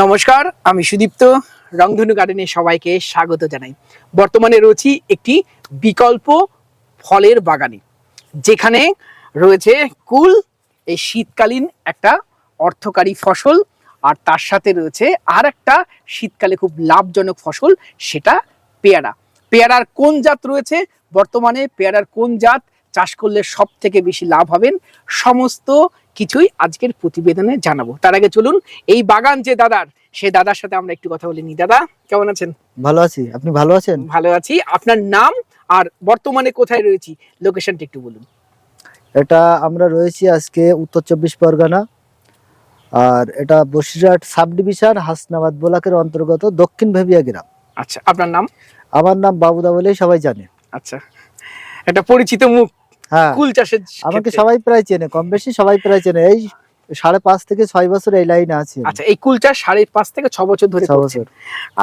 নমস্কার, আমি সুদীপ্ত। রংধনু গার্ডেনে সবাইকে স্বাগত জানাই। বর্তমানে রয়েছি একটি বিকল্প ফলের বাগানে, যেখানে রয়েছে কুল, এই শীতকালীন একটা অর্থকারী ফসল, আর তার সাথে রয়েছে আর একটা শীতকালে খুব লাভজনক ফসল, সেটা পেয়ারা। পেয়ারার কোন জাত রয়েছে? বর্তমানে পেয়ারার কোন জাত চাষ করলে সব থেকে বেশি লাভ হবেন সমস্ত কিছুই আজকের প্রতিবেদনে জানাব। তার আগে চলুন এই বাগান যে দাদার সে দাদার সাথে আমরা একটু কথা বলে নি দাদা কেমন আছেন? ভালো আছি। আপনি ভালো আছেন? ভালো আছি। আপনার নাম আর বর্তমানে কোথায় রয়েছি? লোকেশনটা একটু বলুন। এটা আমরা রয়েছি আজকে উত্তর চব্বিশ পরগনা। আর এটা বসিরহাট সাব ডিভিশন হাসনাবাদ ব্লকের অন্তর্গত দক্ষিণ ভেবিয়া গ্রাম। আচ্ছা আপনার নাম? আমার নাম বাবুদা বলেই সবাই জানে। আচ্ছা একটা পরিচিত মুখ। কুল চাষের আমাকে সবাই প্রায় চেনে কম বেশি সবাই প্রায় চেনে। এই সাড়ে পাঁচ থেকে ছয় বছর এই লাইনে আছে আচ্ছা এই কুল চাষ সাড়ে পাঁচ থেকে ছ বছর ধরে ছ বছর।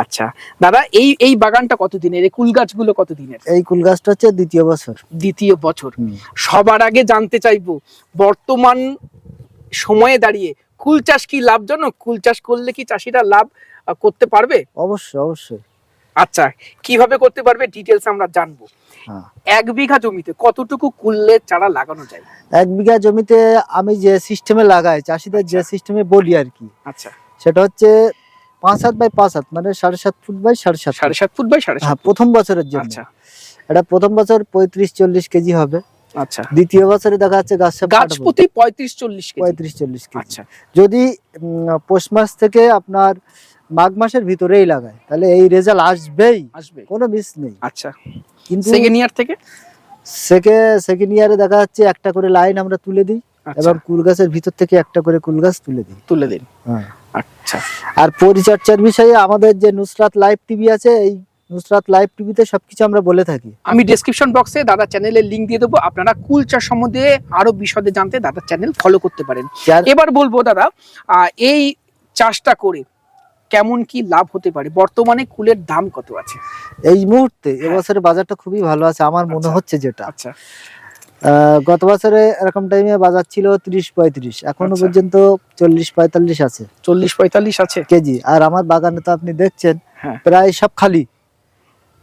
আচ্ছা দাদা এই এই বাগানটা কতদিনের? এই কুল গাছগুলো কতদিনের? এই কুল গাছটা হচ্ছে দ্বিতীয় বছর। দ্বিতীয় বছর। সবার আগে জানতে চাইব বর্তমান সময়ে দাঁড়িয়ে কুল চাষ কি লাভজনক? কুল চাষ করলে কি চাষিরা লাভ করতে পারবে? অবশ্যই অবশ্যই। আচ্ছা কীভাবে করতে পারবে? ডিটেলস আমরা জানব। হ্যাঁ এক বিঘা জমিতে কতটুকু কুলের চারা লাগানো যায়? এক বিঘা জমিতে আমি যে সিস্টেমে লাগাই চাষিদের যে সিস্টেমে বলি আর কি আচ্ছা। সেটা হচ্ছে পাঁচ হাত বাই পাঁচ হাত মানে সাড়ে সাত ফুট বাই সাড়ে সাত সাড়ে সাত ফুট বাই সাড়ে হ্যাঁ প্রথম বছরের জন্য। আচ্ছা। এটা প্রথম বছর পঁয়ত্রিশ চল্লিশ কেজি হবে। আচ্ছা। দ্বিতীয় বছরে দেখা যাচ্ছে গাছ গাছ প্রতি পঁয়ত্রিশ চল্লিশ পঁয়ত্রিশ চল্লিশ আচ্ছা। যদি পৌষ মাস থেকে আপনার মাঘ মাসের ভিতরেই লাগায় তাহলে এই রেজাল্ট আসবেই। আসবে কোনো মিস নেই। আচ্ছা। কিন্তু সেকেন্ড ইয়ার থেকে? সেকে সেকেন্ড ইয়ারে দেখা যাচ্ছে একটা করে লাইন আমরা তুলে দিই আচ্ছা। এবং কুল গাছের ভিতর থেকে একটা করে কুল গাছ তুলে দিই। তুলে দিন। হ্যাঁ। আচ্ছা। আর পরিচর্যার বিষয়ে আমাদের যে নুসরাত লাইভ টিভি আছে এই নুসরাত লাইভ টিভিতে সবকিছু আমরা বলে থাকি। আমি ডেসক্রিপশন বক্সে দাদা চ্যানেলের লিংক দিয়ে দেবো। আপনারা কুল চাষ সম্বন্ধে আরও বিশদে জানতে দাদার চ্যানেল ফলো করতে পারেন। এবার বলব দাদা এই চাষটা করে কেমন কি লাভ হতে পারে বর্তমানে কুলের দাম কত আছে এই মুহূর্তে এবছরের বাজারটা খুবই ভালো আছে আমার মনে আচ্ছা। হচ্ছে যেটা আচ্ছা গত বছরে এরকম টাইমে বাজার ছিল তিরিশ পঁয়ত্রিশ এখনও আচ্ছা। পর্যন্ত চল্লিশ পঁয়তাল্লিশ আছে চল্লিশ পঁয়তাল্লিশ আছে কেজি আর আমার বাগানে তো আপনি দেখছেন হ্যাঁ। প্রায় সব খালি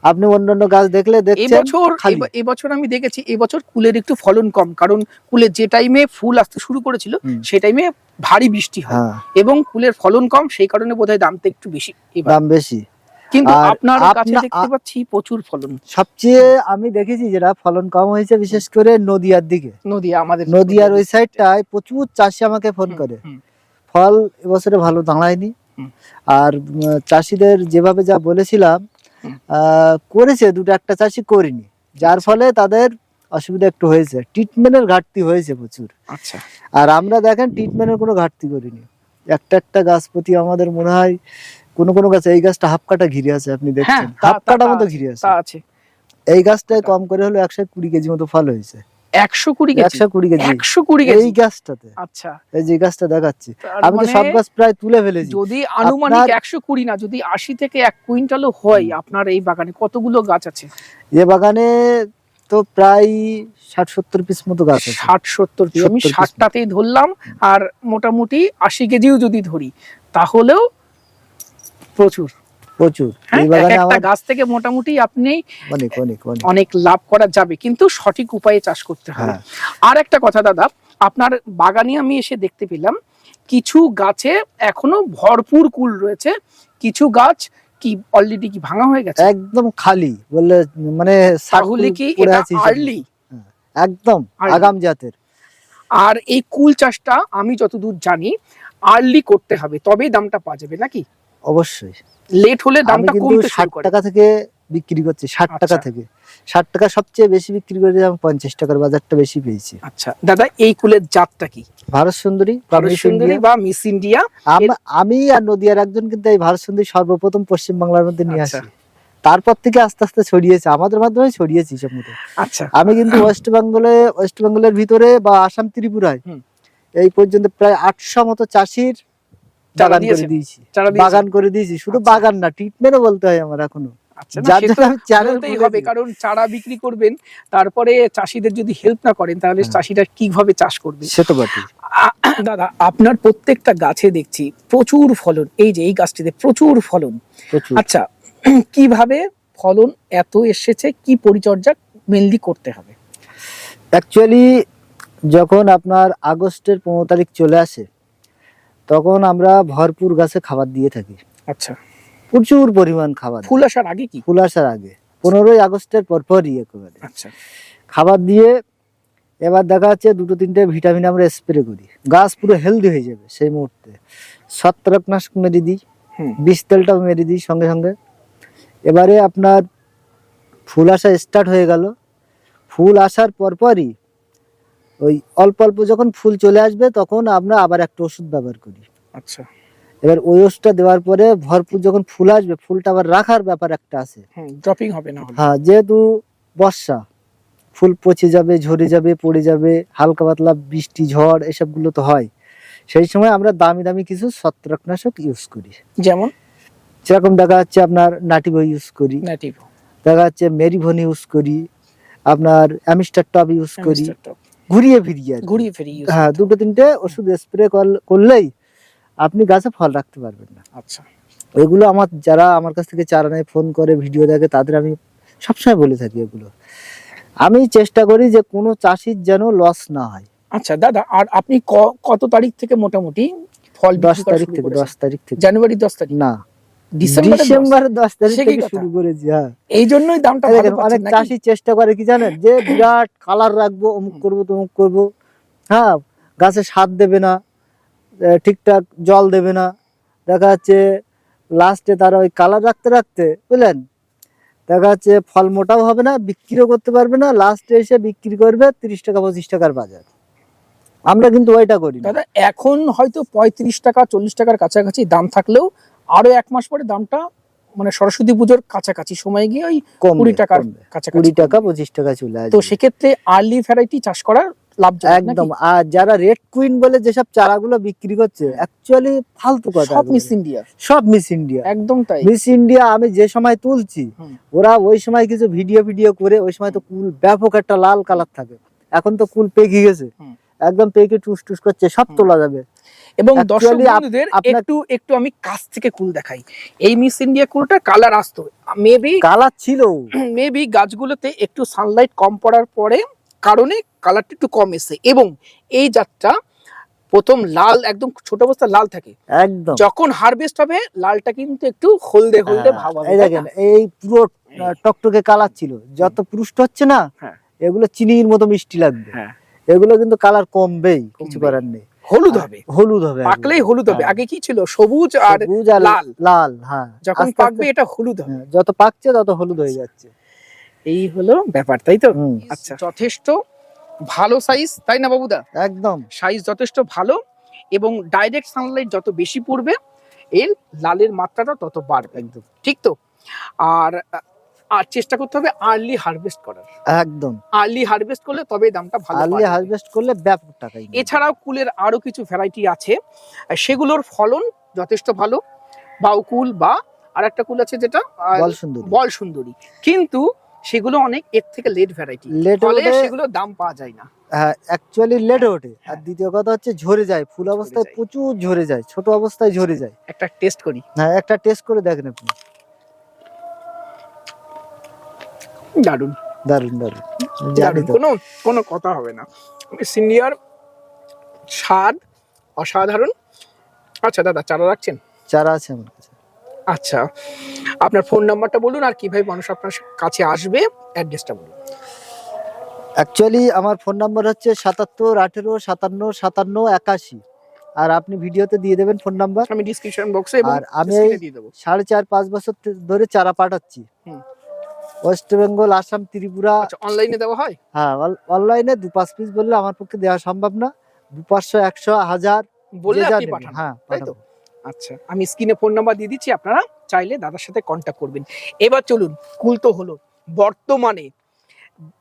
আপনি অন্যান্য গাছ দেখলে দেখছেন এবছর খালি। এবছর আমি দেখেছি এবছর কুলের একটু ফলন কম কারণ কুলের যে টাইমে ফুল আসতে শুরু করেছিল। সেই টাইমে ভারী বৃষ্টি হয় হ্যাঁ। এবং ফুলের ফলন কম সেই কারণে বোধহয় দামটা একটু বেশি দাম বেশি। কিন্তু আপনার কাছে দেখতে পাচ্ছি প্রচুর ফলন। সবচেয়ে আমি দেখেছি যেটা ফলন কম হয়েছে বিশেষ করে নদিয়ার দিকে। নদিয়া আমাদের নদিয়ার ওই সাইডটায় প্রচুর চাষি আমাকে ফোন করে। ফল এবছরে ভালো দাঁড়ায়নি। আর চাষিদের যেভাবে যা বলেছিলাম আহ, করেছে দুটো একটা চাষি করিনি। যার আচ্ছা। ফলে তাদের অসুবিধা একটু হয়েছে। ট্রিটমেন্টের ঘাটতি হয়েছে প্রচুর। আচ্ছা। আর আমরা দেখেন ট্রিটমেন্টের কোনো ঘাটতি করিনি। একটা একটা গাছ প্রতি আমাদের মনে হয় কোনো কোনো গাছ এই গাছটা হাফ কাটা ঘিরে আছে আপনি হ্যাঁ দেখছেন। হাফ কাটা মতো ঘিরে আছে। আছে। এই গাছটায় কম করে হলো একশো কুড়ি কেজি মতো ফল হয়েছে। একশো কুড়ি কেজি? একশো কুড়ি কেজি। একশো কুড়ি কেজি? এই গাছটাতে। আচ্ছা। এই যে গাছটা দেখাচ্ছি। তার আমি তো মানে সব গাছ প্রায় তুলে ফেলেছি। যদি আনুমানিক একশো কুড়ি না যদি আশি থেকে এক কুইন্টালও হয় আপনার এই বাগানে কতগুলো গাছ আছে? এ বাগানে তো প্রায় ষাট সত্তর পিস মতো গাছ ষাট সত্তর পিস। আমি ষাটটাতেই ধরলাম আর মোটামুটি আশি কেজিও যদি ধরি তাহলেও প্রচুর। প্রচুর। হ্যাঁ একটা গাছ থেকে মোটামুটি আপনি অনেক অনেক অনেক। অনেক লাভ করা যাবে কিন্তু সঠিক উপায়ে চাষ করতে হবে। হ্যাঁ। আর একটা কথা দাদা আপনার বাগানে আমি এসে দেখতে পেলাম কিছু গাছে এখনও ভরপুর কুল রয়েছে কিছু গাছ কি অলরেডি কি ভাঙা হয়ে গেছে? একদম খালি বললে মানে তাহলে কি এটা আর্লি একদম আগাম জাতের। আর এই কুল চাষটা আমি যতদূর জানি আর্লি করতে হবে তবেই দামটা পাওয়া যাবে নাকি? অবশ্যই। লেট হলে দামটা কমতে ষাট শুরু করে। টাকা থেকে বিক্রি করছি ষাট টাকা আচ্ছা। থেকে। ষাট টাকা সবচেয়ে বেশি বিক্রি করে আমি পঞ্চাশ টাকার বাজারটা বেশি পেয়েছি। আচ্ছা দাদা এই কুলের জাতটা কি? ভারত সুন্দরী ভারত সুন্দরী বা মিস ইন্ডিয়া। আমি আর নদিয়ার একজন কিন্তু এই ভারত সুন্দরী সর্বপ্রথম পশ্চিম বাংলার মধ্যে নিয়ে আচ্ছা। আসি। তারপর থেকে আস্তে আস্তে ছড়িয়েছে। আমাদের মাধ্যমে ছড়িয়েছি সব মতো আচ্ছা। আমি কিন্তু ওয়েস্ট বেঙ্গলে ওয়েস্ট বেঙ্গলের ভিতরে বা আসাম ত্রিপুরায় এই পর্যন্ত প্রায় আটশো মতো চাষির বাগান করে দিয়েছি। বাগান করে দিয়েছি। শুধু আচ্ছা। বাগান না ট্রিটমেন্টও বলতে হয় আমার এখনও। আচ্ছা হবে কারণ চারা বিক্রি করবেন তারপরে চাষিদের যদি হেল্প না করেন তাহলে। চাষিরা কীভাবে চাষ করবে? সে তো দাদা আপনার প্রত্যেকটা গাছে দেখছি প্রচুর ফলন এই যে এই গাছটিতে প্রচুর ফলন। আচ্ছা কীভাবে ফলন এত এসেছে কি পরিচর্যা মেনলি করতে হবে? অ্যাকচুয়ালি যখন আপনার আগস্টের পনেরো তারিখ চলে আসে তখন আমরা ভরপুর গাছে খাবার দিয়ে থাকি। আচ্ছা। প্রচুর পরিমাণ খাবার ফুল আসার আগে কি? ফুল আসার আগে। পনেরোই আগস্টের পরপরই একেবারে আচ্ছা। খাবার দিয়ে এবার দেখা যাচ্ছে দুটো তিনটে ভিটামিন আমরা স্প্রে করি। গাছ পুরো হেলদি হয়ে যাবে সেই মুহূর্তে। ছত্রাকনাশক মেরে দিই হুম। বিষ তেলটাও মেরে দিই সঙ্গে সঙ্গে। এবারে আপনার ফুল আসা স্টার্ট হয়ে গেল। ফুল আসার পরপরই ওই অল্প অল্প যখন ফুল চলে আসবে তখন আমরা আবার একটা ওষুধ ব্যবহার করি। আচ্ছা। এবার ওই ওষুধটা দেওয়ার পরে ভরপুর যখন ফুল আসবে ফুলটা আবার রাখার ব্যাপার একটা আছে। ড্রপিং হবে না হ্যাঁ যেহেতু বর্ষা ফুল পচে যাবে ঝরে যাবে পড়ে যাবে হালকা পাতলা বৃষ্টি ঝড় এসবগুলো তো হয়। সেই সময় আমরা দামি দামি কিছু ছত্রাকনাশক ইউজ করি। যেমন? যেরকম দেখা যাচ্ছে আপনার নাটিভ ইউজ করি। নেটিভ। দেখা যাচ্ছে মেরিভন ইউজ করি। আপনার অ্যামিস্টার টপ ইউজ করি। ঘুরিয়ে ফিরিয়ে আর কি। ঘুরিয়ে ফিরিয়ে হ্যাঁ দুটো তিনটে ওষুধ স্প্রে করলেই আপনি গাছে ফল রাখতে পারবেন না। আচ্ছা। ওইগুলো আমার যারা আমার কাছ থেকে চারা নেয় ফোন করে ভিডিও দেখে তাদের আমি সবসময় বলে থাকি এগুলো। আমি চেষ্টা করি যে কোনো চাষির যেন লস না হয়। আচ্ছা দাদা আর আপনি কত তারিখ থেকে মোটামুটি ফল দশ তারিখ থেকে দশ তারিখ থেকে। জানুয়ারি দশ তারিখ? না। ডিসেম্বর দশ তারিখ থেকে শুরু করেছি হ্যাঁ। এই জন্যই দামটা এই ভালো দেখেন, পাচ্ছেন অনেক চাষি চেষ্টা করে কি জানেন? যে বিরাট কালার রাখব অমুক করব তমুক করব। হ্যাঁ গাছে সার দেবে না। এ, ঠিকঠাক জল দেবে না। দেখা যাচ্ছে লাস্টে তারা ওই কালার রাখতে রাখতে বুঝলেন? দেখা যাচ্ছে ফল মোটাও হবে না বিক্রিও করতে পারবে না। লাস্টে এসে বিক্রি করবে তিরিশ টাকা পঁচিশ টাকার বাজার। আমরা কিন্তু ওইটা করি দাদা এখন হয়তো পঁয়ত্রিশ টাকা চল্লিশ টাকার কাছাকাছি দাম থাকলেও আরও এক মাস পরে দামটা মানে সরস্বতী পুজোর কাছাকাছি সময় গিয়ে ওই কুড়ি টাকার। কাছাকাছি কুড়ি টাকা পঁচিশ টাকা চলে আসবে। তো সেক্ষেত্রে আর্লি ভ্যারাইটি চাষ করা লাভজনক একদম। আর যারা রেড কুইন বলে যেসব চারাগুলো বিক্রি করছে অ্যাকচুয়ালি ফালতু কথা সব মিস ইন্ডিয়া সব মিস ইন্ডিয়া একদম তাই। মিস ইন্ডিয়া আমি যে সময় তুলছি ওরা ওই সময় কিছু ভিডিও ভিডিও করে ওই সময় তো কুল ব্যাপক একটা লাল কালার থাকে। এখন তো কুল পেকে গেছে। একদম পেকে টুস টুস করছে সব তোলা যাবে। এবং দর্শক বন্ধুদের একটু একটু আমি কাছ থেকে কুল দেখাই। এই মিস ইন্ডিয়া কুলটা কালার আসতো। মেবি কালার ছিল। মেবি গাছগুলোতে একটু সানলাইট কম পড়ার পরে কারণে কালারটা একটু কম এসে এবং এই জাতটা প্রথম লাল একদম ছোট অবস্থা লাল থাকে। একদম। যখন হারভেস্ট হবে লালটা কিন্তু একটু হলদে হলদে হ্যাঁ, ভাব হবে এই দেখেন এই পুরো টকটকে কালার ছিল। যত পুরুষ্ট হচ্ছে না হ্যাঁ। এগুলো চিনির মতো মিষ্টি লাগবে। হ্যাঁ। এগুলো কিন্তু কালার কমবেই কিছু করার নেই। হলুদ হবে। হলুদ হবে পাকলেই হলুদ হবে। আগে কি ছিল? সবুজ আর লাল। লাল হ্যাঁ। যখন পাকবে এটা হলুদ হবে। যত পাকছে তত হলুদ হয়ে যাচ্ছে। এই হলো ব্যাপার তাই তো? আচ্ছা। যথেষ্ট ভালো সাইজ তাই না বাবুদা? একদম। সাইজ যথেষ্ট ভালো এবং ডাইরেক্ট সানলাইট যত বেশি পড়বে এর লালের মাত্রাটা তত বাড়বে। একদম। ঠিক তো? আর আর চেষ্টা করতে হবে আর্লি হারভেস্ট করার। একদম। আর্লি হারভেস্ট করলে তবে দামটা ভালো আর্লি হারভেস্ট করলে ব্যাপক টাকা। এছাড়াও কুলের আরও কিছু ভ্যারাইটি আছে। সেগুলোর ফলন যথেষ্ট ভালো। বাউকুল বা আর একটা কুল আছে যেটা বল সুন্দরী বল সুন্দরী কিন্তু সেগুলো অনেক এর থেকে লেট ভ্যারাইটি লেট সেগুলো দাম পাওয়া যায় না। হ্যাঁ অ্যাকচুয়ালি লেট ওঠে। আর হ্যাঁ। দ্বিতীয় কথা হচ্ছে ঝরে যায় ফুল অবস্থায় প্রচুর ঝরে যায় ছোট অবস্থায় ঝরে যায়। একটা টেস্ট করি। হ্যাঁ একটা টেস্ট করে দেখেন আপনি। দারুণ দারুণ দারুণ জানি কোনো কোনো কথা হবে না। সিনিয়র স্বাদ অসাধারণ। আচ্ছা দাদা চারা রাখছেন? চারা আছে আমার কাছে। আচ্ছা আপনার ফোন নাম্বারটা বলুন আর কীভাবে মানুষ আপনার কাছে আসবে অ্যাড্রেসটা বলুন। অ্যাকচুয়ালি আমার ফোন নাম্বার হচ্ছে সাতাত্তর আঠেরো সাতান্ন সাতান্ন একাশি। আর আপনি ভিডিওতে দিয়ে দেবেন ফোন নাম্বার আমি ডিসক্রিপশন বক্সে আর আমি সাড়ে চার পাঁচ বছর ধরে চারা পাঠাচ্ছি। ওয়েস্ট বেঙ্গল আসাম ত্রিপুরা আচ্ছা অনলাইনে দেওয়া হয়? হ্যাঁ অনলাইনে দু পাঁচ পিস বললে আমার পক্ষে দেওয়া সম্ভব না। দু পাঁচশো একশো হাজার পাঠান। হ্যাঁ তাই তো? আচ্ছা আমি স্ক্রিনে ফোন নাম্বার দিয়ে দিচ্ছি আপনারা চাইলে দাদার সাথে কন্ট্যাক্ট করবেন। এবার চলুন কুল তো হলো। বর্তমানে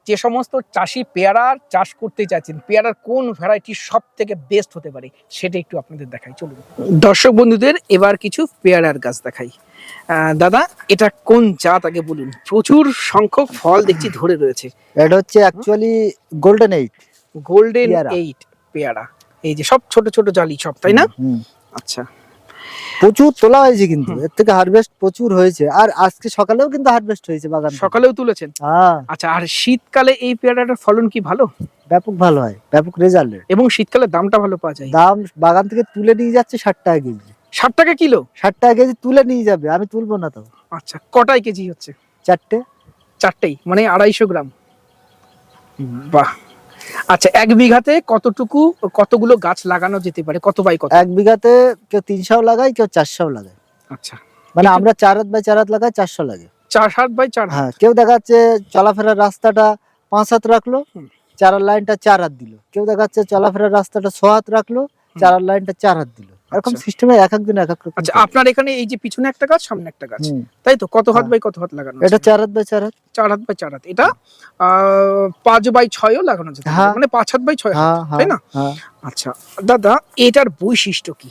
যে সমস্ত চাষি পেয়ারার চাষ করতে চাচ্ছেন পেয়ারার কোন ভ্যারাইটি সব থেকে বেস্ট হতে পারে সেটা একটু আপনাদের দেখাই। চলুন। দর্শক বন্ধুদের এবার কিছু পেয়ারার গাছ দেখাই। দাদা এটা কোন জাত আগে বলুন? প্রচুর সংখ্যক ফল দেখছি ধরে রয়েছে। এটা হচ্ছে actually golden eight golden. Eight পেয়ারা। এই যে সব ছোট ছোট জালি সব তাই না? আচ্ছা। প্রচুর তোলা হয়েছে কিন্তু। এর থেকে হারভেস্ট প্রচুর হয়েছে। আর আজকে সকালেও কিন্তু হারভেস্ট হয়েছে বাগান সকালেও তুলেছেন? হ্যাঁ। আচ্ছা আর শীতকালে এই পেয়ারাটার ফলন কি ভালো? ব্যাপক ভালো হয় ব্যাপক রেজাল্ট এবং শীতকালে দামটা ভালো পাওয়া যায়? দাম বাগান থেকে তুলে নিয়ে যাচ্ছে ষাট টাকা কেজি। ষাট টাকা কিলো? ষাট টাকা কেজি তুলে নিয়ে যাবে আমি তুলবো না তো। আচ্ছা কটায় কেজি হচ্ছে? চারটে। চারটেই মানে আড়াইশো গ্রাম। বাহ। আচ্ছা এক বিঘাতে কতটুকু কতগুলো গাছ লাগানো যেতে পারে? কত বাই কত? এক বিঘাতে কেউ তিনশো লাগায় কেউ চারশো লাগায়। আচ্ছা। মানে আমরা চার হাত বাই চার হাত লাগাই চারশো লাগে। চার হাত বাই চার হ্যাঁ কেউ দেখাচ্ছে চলাফেরার রাস্তাটা পাঁচ হাত রাখল চার চারার লাইনটা চার হাত দিল। কেউ দেখাচ্ছে চলাফেরার রাস্তাটা ছ হাত রাখল চারার লাইনটা চার হাত দিল। এরকম আচ্ছা। সিস্টেমে এক একদিন এক এক রকম আচ্ছা আপনার এখানে এই যে পিছনে একটা গাছ সামনে একটা গাছ। তাই তো? কত হাত হ্যাঁ। বাই কত হাত লাগানো এটা চার হাত বাই চার হাত। চার হাত বাই চার হাত। এটা পাঁচ বাই ছয়ও লাগানো যেতে হ্যাঁ। মানে পাঁচ হাত বাই ছয় হাত হ্যাঁ তাই না? আচ্ছা দাদা এটার বৈশিষ্ট্য কি?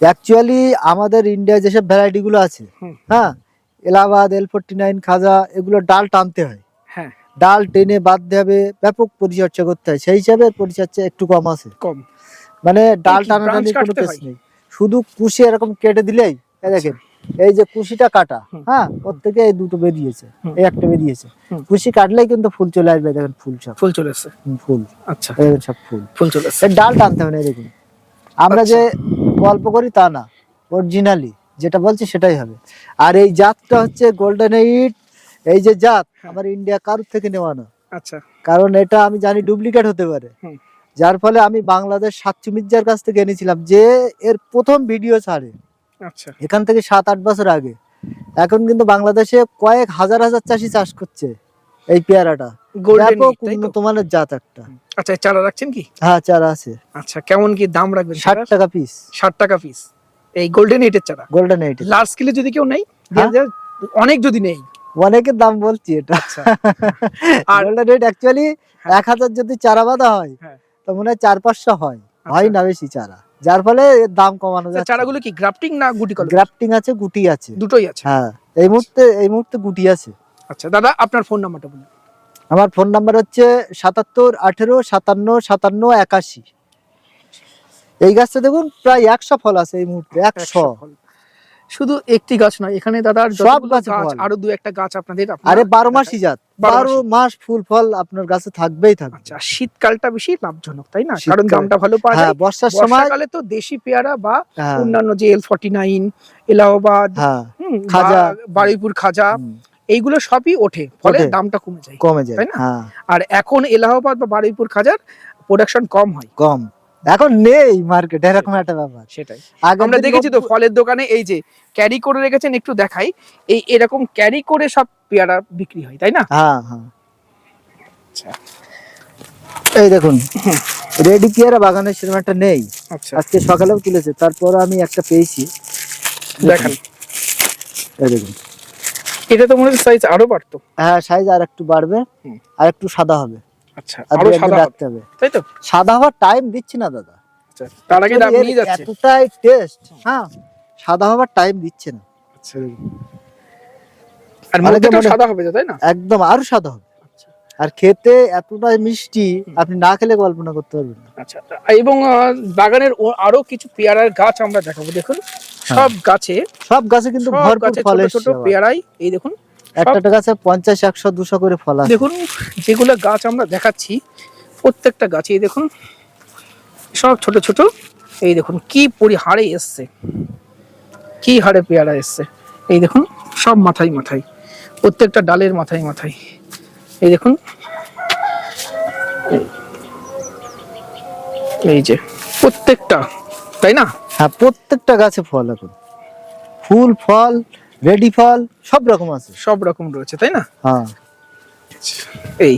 অ্যাকচুয়ালি আমাদের ইন্ডিয়া যেসব ভ্যারাইটি গুলো আছে হ্যাঁ এলাহাবাদ এল ফোরটি নাইন খাজা এগুলো ডাল টানতে হয়। হ্যাঁ। ডাল টেনে বাঁধতে হবে ব্যাপক পরিচর্যা করতে হয়। সেই হিসাবে পরিচর্যা একটু কম আছে। কম। মানে ডাল টানাটানি কোনো কেস নেই। শুধু কুশি এরকম কেটে দিলেই দেখেন এই যে কুশিটা কাটা হ্যাঁ ওর থেকে এই দুটো বেরিয়েছে এই একটা বেরিয়েছে। কুশি কাটলেই কিন্তু ফুল চলে আসবে দেখেন ফুল সব। ফুল চলে হুম, ফুল। আচ্ছা। সব ফুল। ফুল চলে এর ডাল টানতে হবে না দেখুন। আমরা আচ্ছা। যে গল্প করি তা না অরিজিনালি যেটা বলছি সেটাই হবে। আর এই জাতটা হচ্ছে গোল্ডেন এইট এই যে জাত হ্যাঁ। আমার ইন্ডিয়া কারোর থেকে নেওয়া না। আচ্ছা। কারণ এটা আমি জানি ডুপ্লিকেট হতে পারে। যার ফলে আমি বাংলাদেশ সাতচু মির্জার কাছ থেকে এনেছিলাম যে এর প্রথম ভিডিও ছাড়ে। আচ্ছা। এখান থেকে সাত আট বছর আগে। এখন কিন্তু বাংলাদেশে কয়েক হাজার হাজার চাষি চাষ করছে এই পেয়ারাটা। ব্যাপক উন্নত মানের জাত একটা। আচ্ছা চারা রাখছেন কি? হ্যাঁ চারা আছে। আচ্ছা কেমন কি দাম রাখবেন ষাট টাকা পিস ষাট টাকা পিস এই গোল্ডেন এইটের চারা? গোল্ডেন এইট লার্জ স্কেলে যদি কেউ নেই হ্যাঁ। অনেক যদি নেই অনেকের দাম বলছি এটা। আচ্ছা। আর- গোল্ডেন অ্যাকচুয়ালি। এক হাজার যদি চারা বাঁধা হয় হ্যাঁ। তো মনে হয় চার পাঁচশো হয়। হয় না বেশি চারা। যার ফলে দাম কমানো যায় যাচ্ছে। চারাগুলো কি গ্রাফটিং না গুটি কলম? গ্রাফটিং আছে গুটি আছে। দুটোই আছে? হ্যাঁ এই মুহূর্তে এই মুহূর্তে গুটি আছে। আচ্ছা দাদা আপনার ফোন নাম্বারটা বলুন। আমার ফোন নাম্বার হচ্ছে সাতাত্তর আঠেরো সাতান্ন সাতান্ন একাশি। এই গাছটা দেখুন প্রায় একশো ফল আছে এই মুহূর্তে একশো। শুধু একটি গাছ নয় এখানে দাদার সব গাছ আরও দু একটা গাছ আপনাদের আরে বারো মাসই জাত। বারো মাস ফুল ফল আপনার গাছে থাকবেই থাকবে। আচ্ছা শীতকালটা বেশি লাভজনক তাই না? কারণ দামটা ভালো পাওয়া হ্যাঁ যায় বর্ষার সময় বর্ষাকালে তো দেশি পেয়ারা বা হ্যাঁ, অন্যান্য যে এল ফর্টি নাইন এলাহাবাদ হ্যাঁ খাজা। বারুইপুর খাজা এইগুলো সবই ওঠে ফলে দামটা কমে যায় কমে যায় তাই না? হ্যাঁ। আর এখন এলাহাবাদ বা বারুইপুর খাজার প্রোডাকশন কম হয়। কম। এখন নেই মার্কেট এরকম একটা ব্যাপার। সেটাই। আগে আমরা দেখেছি তো ফলের দোকানে এই যে ক্যারি করে রেখেছেন একটু দেখাই। এই এরকম ক্যারি করে সব পেয়ারা বিক্রি হয় তাই না? হ্যাঁ হ্যাঁ। আচ্ছা। এই দেখুন রেডি পেয়ারা বাগানে সেরকম একটা নেই। আচ্ছা। আজকে সকালেও তুলেছে তারপর আমি একটা পেয়েছি। দেখান। এই দেখুন। এটা তো মনে হচ্ছে সাইজ আরও বাড়তো। হ্যাঁ সাইজ আর একটু বাড়বে আর একটু সাদা হবে। আচ্ছা আর আরও সাদা রাখতে হবে। তাই তো? সাদা হওয়ার টাইম দিচ্ছি না দাদা। আচ্ছা তার আগে দাম নিয়ে যাচ্ছে। এতটাই টেস্ট হ্যাঁ সাদা হওয়ার টাইম দিচ্ছে না। আচ্ছা। আর সাদা হবে তাই না? একদম আরও সাদা হবে। আর খেতে এতটাই মিষ্টি আপনি না খেলে কল্পনা করতে পারবেন না। আচ্ছা এবং বাগানের আরও কিছু পেয়ারার গাছ আমরা দেখাবো দেখুন। সব গাছে সব গাছে কিন্তু ভরপুর ফল ছোট ছোট পেয়ারাই এই দেখুন একটা গাছে পঞ্চাশ একশো দুশো করে ফল আছে। দেখুন যেগুলো গাছ আমরা দেখাচ্ছি প্রত্যেকটা গাছে এই দেখুন সব ছোট ছোট। এই দেখুন কি পরি হারে এসছে। কি হারে পেয়ারা এসছে। এই দেখুন সব মাথায় মাথায় প্রত্যেকটা ডালের মাথায় মাথায়। এই দেখুন এই- এই যে প্রত্যেকটা তাই না? হ্যাঁ প্রত্যেকটা গাছে ফল এখন। ফুল ফল রেডি ফল সব রকম আছে। সব রকম রয়েছে তাই না? হ্যাঁ। এই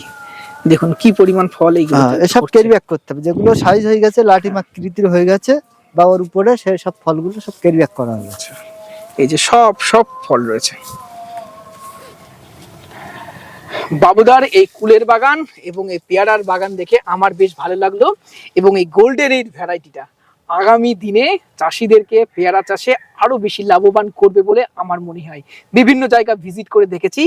দেখুন কি পরিমাণ ফল এইগুলো হ্যাঁ এসব ক্যারি ব্যাক করতে হবে। যেগুলো সাইজ হয়ে গেছে লাঠি মাকৃতির হয়ে গেছে বা ওর উপরে সেই সব ফলগুলো সব ক্যারি ব্যাক করা হয়েছে এই যে সব সব ফল রয়েছে। বাবুদার এই কুলের বাগান এবং এই পেয়ারার বাগান দেখে আমার বেশ ভালো লাগল এবং এই গোল্ডের এই ভ্যারাইটিটা আগামী দিনে চাষিদেরকে পেয়ারা চাষে আরও বেশি লাভবান করবে বলে আমার মনে হয়। বিভিন্ন জায়গা ভিজিট করে দেখেছি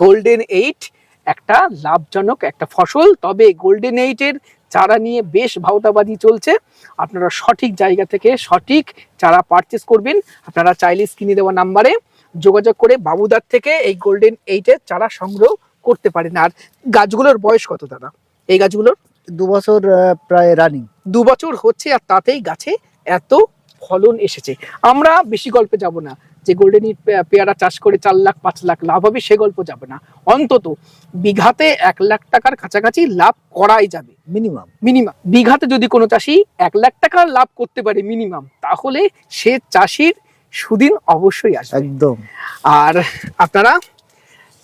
গোল্ডেন এইট একটা লাভজনক একটা ফসল, তবে গোল্ডেন এইটের চারা নিয়ে বেশ ভাওতাবাজি চলছে। আপনারা সঠিক জায়গা থেকে সঠিক চারা পারচেস করবেন। আপনারা চাইলে স্ক্রিনে দেওয়া নাম্বারে যোগাযোগ করে বাবুদার থেকে এই গোল্ডেন এইটের চারা সংগ্রহ করতে পারেন। আর গাছগুলোর বয়স কত দাদা? এই গাছগুলোর? দু বছর প্রায় রানিং দু বছর হচ্ছে আর তাতেই গাছে এত ফলন এসেছে। আমরা বেশি গল্পে যাব না। যে গোল্ডেন ইট পেয়ারা চাষ করে চার লাখ পাঁচ লাখ লাভ হবে সে গল্প যাব না। অন্তত বিঘাতে এক লাখ টাকার কাছাকাছি লাভ করাই যাবে। মিনিমাম মিনিমাম বিঘাতে যদি কোনো চাষি এক লাখ টাকার লাভ করতে পারে মিনিমাম তাহলে সে চাষির সুদিন অবশ্যই আসবে। একদম। আর আপনারা